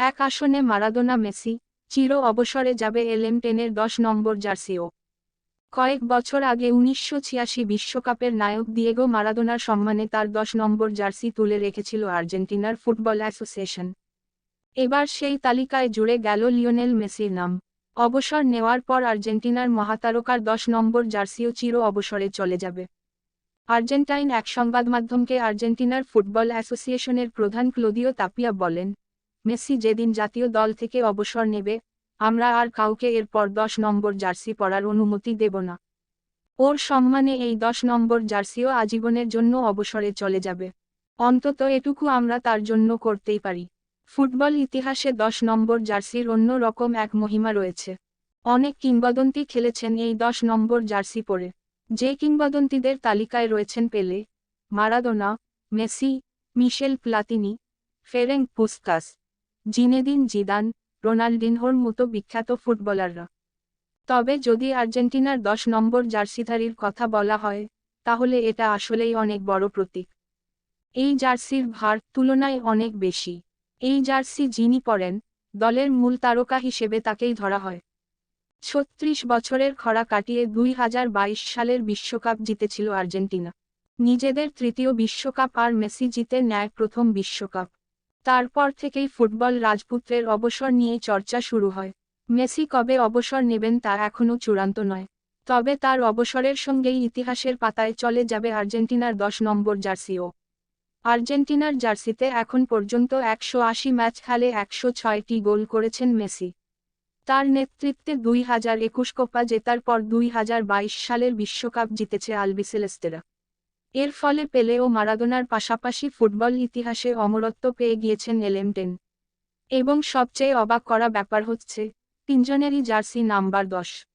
এক আসনে Maradona Messi, চির অবসরে যাবে এলএম টেনের দশ নম্বর জার্সিও। কয়েক বছর আগে উনিশশো বিশ্বকাপের নায়ক দিয়েগো মারাদোনার সম্মানে তার দশ নম্বর জার্সি তুলে রেখেছিল আর্জেন্টিনার ফুটবল অ্যাসোসিয়েশন। এবার সেই তালিকায় জুড়ে গেল লিওনেল মেসির নাম। অবসর নেওয়ার পর আর্জেন্টিনার মহাতারকার দশ নম্বর জার্সিও চির অবসরে চলে যাবে। আর্জেন্টাইন এক সংবাদমাধ্যমকে আর্জেন্টিনার ফুটবল অ্যাসোসিয়েশনের প্রধান ক্লোদিও তাপিয়া বলেন মেসি যেদিন জাতীয় দল থেকে অবসর নেবে, আমরা আর কাউকে এরপর দশ নম্বর জার্সি পরার অনুমতি দেব না। ওর সম্মানে এই দশ নম্বর জার্সিও আজীবনের জন্য অবসরে চলে যাবে। অন্তত এটুকু আমরা তার জন্য করতেই পারি। ফুটবল ইতিহাসে দশ নম্বর জার্সির অন্য রকম এক মহিমা রয়েছে। অনেক কিংবদন্তি খেলেছেন এই দশ নম্বর জার্সি পরে। যে কিংবদন্তিদের তালিকায় রয়েছেন Pele, Maradona, Messi, Michel Platini Ferenc Puskas Zinedine Zidane, রোনাল্ডিনহোর মতো বিখ্যাত ফুটবলাররা। তবে যদি আর্জেন্টিনার দশ নম্বর জার্সিধারীর কথা বলা হয়, তাহলে এটা আসলেই অনেক বড় প্রতীক। এই জার্সির ভার তুলনায় অনেক বেশি। এই জার্সি যিনি পরেন, দলের মূল তারকা হিসেবে তাকেই ধরা হয়। ছত্রিশ বছরের খরা কাটিয়ে দুই হাজার বাইশ সালের বিশ্বকাপ জিতেছিল আর্জেন্টিনা। নিজেদের তৃতীয় বিশ্বকাপ আর মেসি জিতে নেয় প্রথম বিশ্বকাপ। তারপর থেকেই ফুটবল রাজপুত্রের অবসর নিয়ে চর্চা শুরু হয়। মেসি কবে অবসর নেবেন তা এখনও চূড়ান্ত নয়। তবে তার অবসরের সঙ্গেই ইতিহাসের পাতায় চলে যাবে আর্জেন্টিনার দশ নম্বর জার্সিও। আর্জেন্টিনার জার্সিতে এখন পর্যন্ত একশো আশি ম্যাচ খেলে একশো ছয়টি গোল করেছেন মেসি। তার নেতৃত্বে দুই হাজার একুশ কোপা জেতার পর দুই হাজার বাইশ সালের বিশ্বকাপ জিতেছে আলবিসেলেস্তেরা এর ফলে পেলে ও মারাদোনার পাশাপাশি ফুটবল ইতিহাসে অমরত্ব পেয়ে গিয়েছেন এলেমটেন। এবং সবচেয়ে অবাক করা ব্যাপার হচ্ছে, তিনজনেরই জার্সি নাম্বার দশ।